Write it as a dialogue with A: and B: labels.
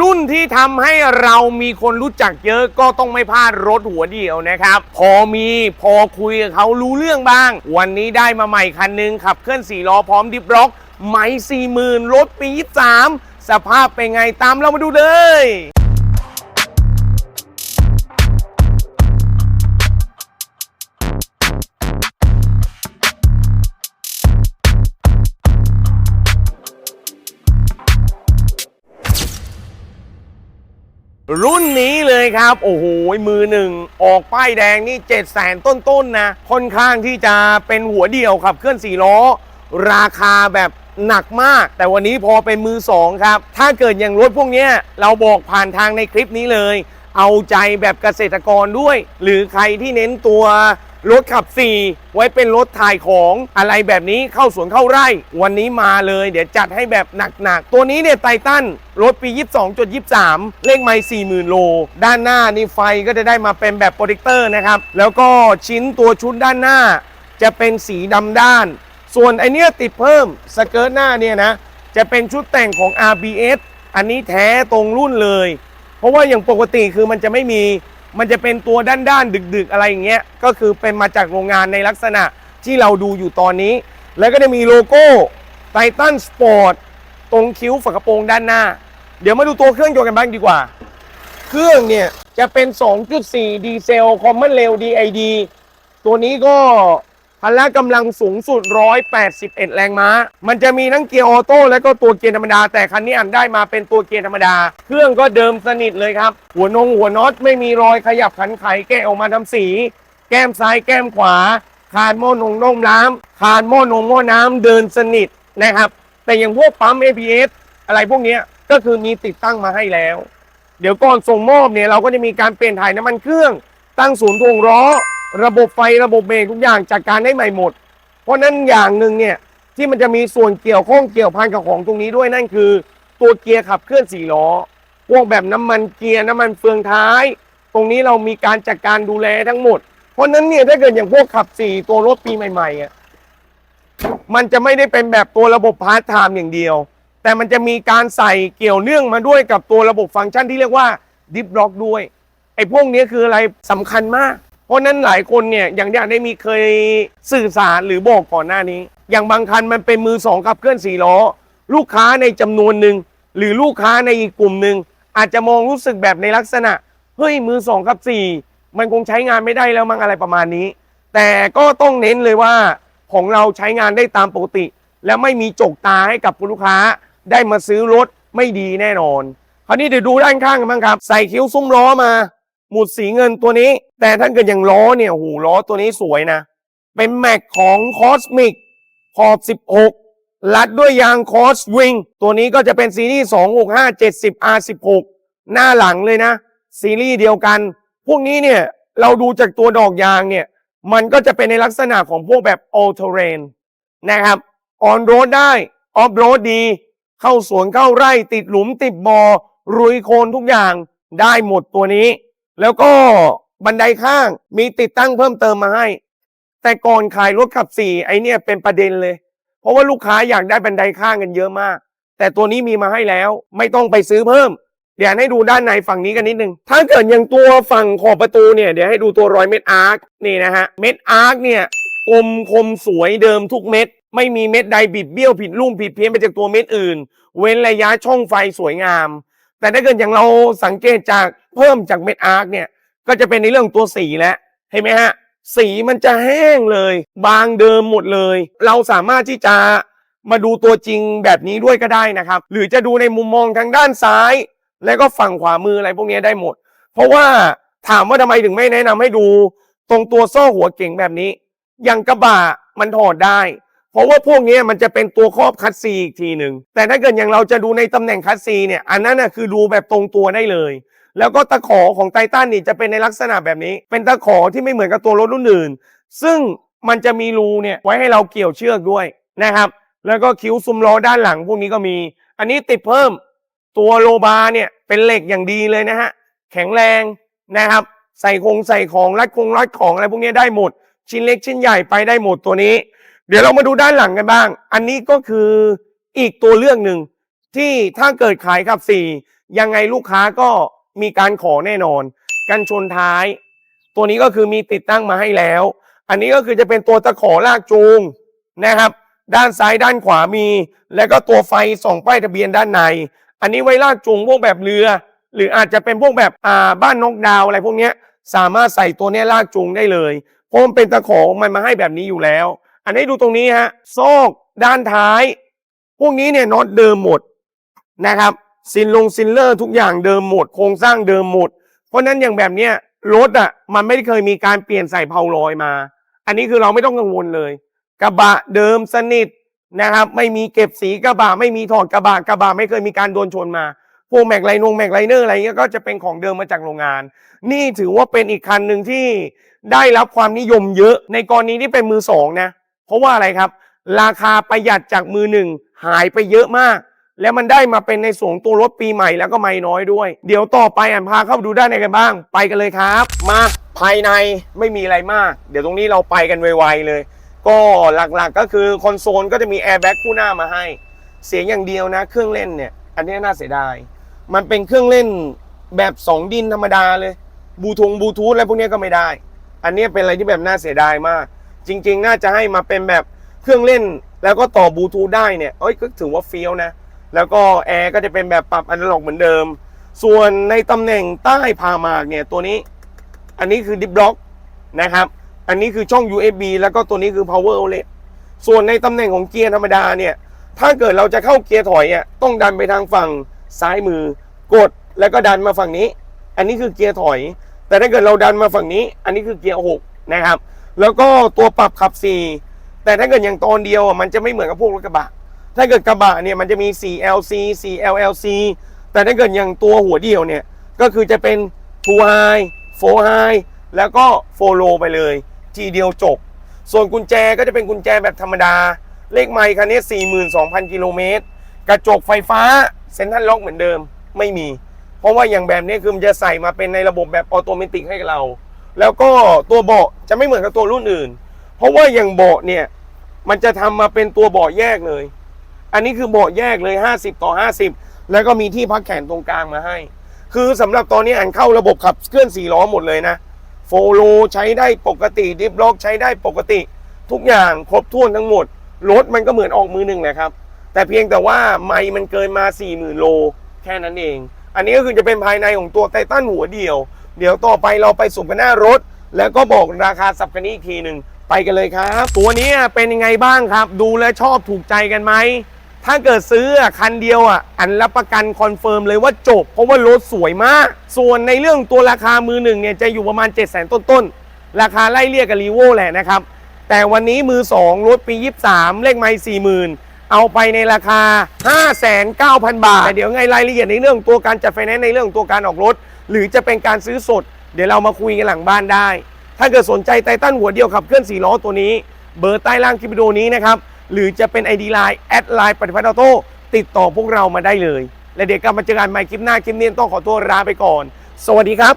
A: รุ่นที่ทำให้เรามีคนรู้จักเยอะก็ต้องไม่พลาดรถหัวเดียวนะครับ พอมีพอคุยกับเขารู้เรื่องบ้าง วันนี้ได้มาใหม่คันหนึงขับเคลื่อน4ล้อพร้อมดิฟล็อกไหมสี่หมื่นรถปี23สภาพเป็นไงตามเรามาดูเลย รุ่นนี้เลยครับ โอ้โห มือหนึ่ง ออกป้ายแดงนี่ 7 0 0แสนต้นๆนะ ค่อนข้างที่จะเป็นหัวเดียวขับเคลื่อน4ล้อ ราคาแบบหนักมาก แต่วันนี้พอเป็นมือ 2 ครับ ถ้าเกิดอย่างรถพวกนี้เราบอกผ่านทางในคลิปนี้เลย เอาใจแบบเกษตรกรด้วย หรือใครที่เน้นตัว รถขับ 4 ไว้เป็นรถถ่ายของอะไรแบบนี้เข้าสวนเข้าไร่ วันนี้มาเลย เดี๋ยวจัดให้แบบหนักๆ ตัวนี้เนี่ยไททันรถปี 22.23 เลขไม่40,000 โล ด้านหน้านี่ไฟก็จะได้มาเป็นแบบโปรเจคเตอร์นะครับ แล้วก็ชิ้นตัวชุดด้านหน้า จะเป็นสีดำด้าน ส่วนไอเนี้ยติดเพิ่มสเกิร์ตหน้าเนี่ยนะจะเป็นชุดแต่งของ RBS อันนี้แท้ตรงรุ่นเลย เพราะว่าอย่างปกติคือมันจะไม่มี มันจะเป็นตัวด้านๆดึก ๆ อะไรอย่างเงี้ยก็คือเป็นมาจากโรงงานในลักษณะที่เราดูอยู่ตอนนี้ แล้วก็จะมีโลโก้ไททันสปอร์ตตรงคิ้วฝากระโปรงด้านหน้า เดี๋ยวมาดูตัวเครื่องยนต์กันบ้างดีกว่า เครื่องเนี่ยจะเป็น 2.4 ดีเซลคอมมอนเรล DID ตัวนี้ก็ พละกำลังสูงสุด 181 แรงม้า มันจะมีทั้งเกียร์ออโต้และก็ตัวเกียร์ธรรมดา แต่คันนี้อันได้มาเป็นตัวเกียร์ธรรมดา เครื่องก็เดิมสนิทเลยครับ หัวนงหัวน็อตไม่มีรอยขยับขันไขแกะออกมาทำสี แก้มซ้ายแก้มขวา คานหม้อนงน่มน้ำคานหม้อนงหม้อน้ำเดินสนิทนะครับ แต่อย่างพวกปั๊ม ABS อะไรพวกนี้ก็คือมีติดตั้งมาให้แล้ว เดี๋ยวก่อนส่งมอบเนี่ยเราก็จะมีการเปลี่ยนถ่ายน้ำมันเครื่อง ตั้งศูนย์ถ่วงล้อ ระบบไฟระบบเบรกทุกอย่างจัดการได้ใหม่หมด เพราะนั้นอย่างหนึ่งเนี่ยที่มันจะมีส่วนเกี่ยวข้องเกี่ยวพันกับของตรงนี้ด้วยนั่นคือ ตัวเกียร์ขับเคลื่อนสี่ล้อพวกแบบน้ำมันเกียร์น้ำมันเฟืองท้าย ตรงนี้เรามีการจัดการดูแลทั้งหมด เพราะนั้นเนี่ยถ้าเกิดอย่างพวกขับสี่ตัวรถปีใหม่ๆอะมันจะไม่ได้เป็นแบบตัวระบบพาร์ทไทม์อย่างเดียว แต่มันจะมีการใส่เกี่ยวเนื่องมาด้วยกับตัวระบบฟังก์ชันที่เรียกว่าดิฟล็อกด้วยไอ้พวกนี้คืออะไรสำคัญมาก เพราะนั้นหลายคนเนี่ยอย่างที่ได้มีเคยสื่อสารหรือบอกก่อนหน้านี้ อย่างบางคันมันเป็นมือสองขับเคลื่อนสี่ล้อ ลูกค้าในจำนวนหนึ่งหรือลูกค้าในอีกกลุ่มหนึ่งอาจจะมองรู้สึกแบบในลักษณะเฮ้ยมือสองกับสี่มันคงใช้งานไม่ได้แล้วมั้งอะไรประมาณนี้ แต่ก็ต้องเน้นเลยว่าของเราใช้งานได้ตามปกติ และไม่มีจกตาให้กับคุณลูกค้าได้มาซื้อรถไม่ดีแน่นอน คราวนี้เดี๋ยวดูด้านข้างกันบ้างครับ ใส่คิ้วซุ้มล้อมา หมุดสีเงินตัวนี้ แต่ถ้านเกิดอย่างล้อเนี่ยโอ้โหล้อตัวนี้สวยนะ เป็นแม็กของคอสมิกขอบ 16 ลัดด้วยยางคอสวิงตัวนี้ก็จะเป็นซีรีส์ 265 70 R16 หน้าหลังเลยนะ ซีรีส์เดียวกัน พวกนี้เนี่ยเราดูจากตัวดอกยางเนี่ย มันก็จะเป็นในลักษณะของพวกแบบ all terrain นะครับออนโรดได้ ออฟโรดดี เข้าสวนเข้าไร่ติดหลุมติดบอ่อรุยโคลนทุกอย่างได้หมดตัวนี้ แล้วก็บันไดข้างมีติดตั้งเพิ่มเติมมาให้ แต่ก่อนขายรถขับสี่ไอเนี่ยเป็นประเด็นเลย เพราะว่าลูกค้าอยากได้บันไดข้างกันเยอะมาก แต่ตัวนี้มีมาให้แล้ว ไม่ต้องไปซื้อเพิ่ม เดี๋ยวให้ดูด้านในฝั่งนี้กันนิดนึง ถ้าเกิดอย่างตัวฝั่งขอบประตูเนี่ยเดี๋ยวให้ดูตัวรอยเม็ดอาร์คนี่นะฮะเม็ดอาร์คเนี่ยกลมคมสวยเดิมทุกเม็ด ไม่มีเม็ดใดบิดเบี้ยวผิดรูปผิดเพี้ยนไปจากตัวเม็ดอื่น เว้นระยะช่องไฟสวยงาม แต่ถ้าเกิดอย่างเราสังเกตจากเพิ่มจากเม็ดอาร์คเนี่ยก็จะเป็นในเรื่องตัวสีแล้วเห็นไหมฮะสีมันจะแห้งเลย บางเดิมหมดเลย เราสามารถที่จะมาดูตัวจริงแบบนี้ด้วยก็ได้นะครับ หรือจะดูในมุมมองทางด้านซ้าย แล้วก็ฝั่งขวามืออะไรพวกนี้ได้หมด เพราะว่าถามว่าทำไมถึงไม่แนะนำให้ดู ตรงตัวโซ่หัวเก่งแบบนี้ อย่างกระบะมันถอดได้ เพราะว่าพวกนี้มันจะเป็นตัวครอบคัสซีอีกทีหนึ่งแต่ถ้าเกิดอย่างเราจะดูในตำแหน่งคัสซีเนี่ยอันนั้นนะคือดูแบบตรงตัวได้เลย แล้วก็ตะขอของไททันนี่จะเป็นในลักษณะแบบนี้ เป็นตะขอที่ไม่เหมือนกับตัวรถรุ่นอื่น ซึ่งมันจะมีรูเนี่ยไว้ให้เราเกี่ยวเชือกด้วยนะครับ แล้วก็คิ้วซุ้มล้อด้านหลังพวกนี้ก็มี อันนี้ติดเพิ่มตัวโลบาร์เนี่ยเป็นเหล็กอย่างดีเลยนะฮะแข็งแรงนะครับ ใส่คงใส่ของรัดคงรัดของอะไรพวกนี้ได้หมด ชิ้นเล็กชิ้นใหญ่ไปได้หมดตัวนี้ เดี๋ยวเรามาดูด้านหลังกันบ้าง อันนี้ก็คืออีกตัวเลือกหนึ่งที่ถ้าเกิดขายขับสี่ยังไงลูกค้าก็มีการขอแน่นอน กันชนท้าย ตัวนี้ก็คือมีติดตั้งมาให้แล้ว อันนี้ก็คือจะเป็นตัวตะขอลากจูงนะครับ ด้านซ้ายด้านขวามี แล้วก็ตัวไฟส่องป้ายทะเบียนด้านใน อันนี้ไว้ลากจูงพวกแบบเรือ หรืออาจจะเป็นพวกแบบอ่าบ้านนกดาวอะไรพวกเนี้ยสามารถใส่ตัวนี้ลากจูงได้เลยเพราะมันเป็นตะขอมันมาให้แบบนี้อยู่แล้ว อันนี้ดูตรงนี้ฮะโซกด้านท้าย พวกนี้เนี่ยน็อตเดิมหมดนะครับซินลงซินเลอร์ทุกอย่างเดิมหมด โครงสร้างเดิมหมด เพราะนั้นอย่างแบบเนี้ยรถอะมันไม่ได้เคยมีการเปลี่ยนใส่เพาลอยมา อันนี้คือเราไม่ต้องกังวลเลย กระบะเดิมสนิทนะครับไม่มีเก็บสีกระบะไม่มีถอดกระบะกระบะไม่เคยมีการโดนชนมาพวกแม็กไลนงแม็กไลเนอร์อะไรเงี้ยก็จะเป็นของเดิมมาจากโรงงาน นี่ถือว่าเป็นอีกคันหนึ่งที่ได้รับความนิยมเยอะในกรณีที่เป็นมือสองนะ เพราะว่าอะไรครับ ราคาประหยัดจากมือหนึ่งหายไปเยอะมาก แล้วมันได้มาเป็นในส่วนตัวรถปีใหม่แล้วก็ไม่น้อยด้วย เดี๋ยวต่อไปอ่านพาเข้าดูด้านในกันบ้าง ไปกันเลยครับ มาภายในไม่มีอะไรมาก เดี๋ยวตรงนี้เราไปกันไวๆเลย ก็หลักๆก็คือคอนโซลก็จะมีแอร์แบ็กคู่หน้ามาให้ เสียงอย่างเดียวนะ เครื่องเล่นเนี่ย อันนี้น่าเสียดาย มันเป็นเครื่องเล่นแบบ 2 ดินธรรมดาเลย บูทงบูทูธอะไรพวกนี้ก็ไม่ได้ อันนี้เป็นอะไรที่แบบน่าเสียดายมาก จริง ๆ น่าจะให้มาเป็นแบบเครื่องเล่น แล้วก็ต่อบลูทูธได้เนี่ยเอ้ยก็ถือว่าเฟี้ยวนะ แล้วก็แอร์ก็จะเป็นแบบปรับอนาล็อกเหมือนเดิม ส่วนในตำแหน่งใต้พามากเนี่ยตัวนี้ อันนี้คือดิบล็อกนะครับอันนี้คือช่อง USB แล้วก็ตัวนี้คือ power outlet ส่วนในตำแหน่งของเกียร์ธรรมดาเนี่ย ถ้าเกิดเราจะเข้าเกียร์ถอยอะต้องดันไปทางฝั่งซ้ายมือกดแล้วก็ดันมาฝั่งนี้ อันนี้คือเกียร์ถอย แต่ถ้าเกิดเราดันมาฝั่งนี้ อันนี้คือเกียร์หกนะครับ แล้วก็ตัวปรับขับสี่แต่ถ้าเกิดอย่างตอนเดียวอะมันจะไม่เหมือนกับพวกรถกระบะ ถ้าเกิดกระบะเนี่ยมันจะมี 4LC 4LLC แต่ถ้าเกิดอย่างตัวหัวเดียวเนี่ยก็คือจะเป็น2 High 4 High แล้วก็4 Low ไปเลย ทีเดียวจบ ส่วนกุญแจก็จะเป็นกุญแจแบบธรรมดา เลขไมค์คันนี้ 42,000 กิโลเมตร กระจกไฟฟ้าเซ็นทรัลล็อกเหมือนเดิมไม่มี เพราะว่าอย่างแบบนี้คือมันจะใส่มาเป็นในระบบแบบออโตเมติกให้เรา แล้วก็ตัวเบาะจะไม่เหมือนกับตัวรุ่นอื่น เพราะว่าอย่างเบาะเนี่ย มันจะทำมาเป็นตัวเบาะแยกเลย อันนี้คือเบาะแยกเลย 50 ต่อ 50 แล้วก็มีที่พักแขนตรงกลางมาให้ คือสำหรับตอนนี้อันเข้าระบบขับเคลื่อน4ล้อหมดเลยนะโฟโลใช้ได้ปกติดิฟล็อกใช้ได้ปกติ ทุกอย่างครบถ้วนทั้งหมดรถมันก็เหมือนออกมือหนึ่งแหละครับ แต่เพียงแต่ว่าไม่มันเกินมา 40,000 โล แค่นั้นเอง อันนี้ก็คือจะเป็นภายในของตัวไททันหัวเดียว เดี๋ยวต่อไปเราไปสุ่มกันหน้ารถ แล้วก็บอกราคาสับกันนี้อีกทีหนึ่งไปกันเลยครับ ตัวนี้เป็นยังไงบ้างครับ ดูแลวชอบถูกใจกันไหม ถ้าเกิดซื้อคันเดียวอะ อันรับประกันคอนเฟิร์มเลยว่าจบ เพราะว่ารถสวยมาก ส่วนในเรื่องตัวราคามือหนึ่งเนี่ยจะอยู่ประมาณ 7 0 0 0 0 0ต้นๆ ราคาไล่เรียกกับรีโวแหละนะครับ แต่วันนี้มือ 2 รถปี 23 เลขไม่ 40,000เอาไปในราคา 5,900บาท แต่เดี๋ยวไงรายละเอียดในเรื่องตัวการจัดไฟแนนซ์ในเรื่องตัวการออกรถ หรือจะเป็นการซื้อสด เดี๋ยวเรามาคุยกันหลังบ้านได้ ถ้าเกิดสนใจไททันหัวเดียวขับเคลื่อน4ล้อตัวนี้ เบอร์ใต้ล่างคลิปวิดีโอนี้นะครับ หรือจะเป็น ID Line แอดไลน์ปฏิพัฒน์ออโต้ติดต่อพวกเรามาได้เลย และเดี๋ยวกลับมาเจอกันใหม่คลิปหน้าคลิปนี้ต้องขอตัวลาไปก่อน สวัสดีครับ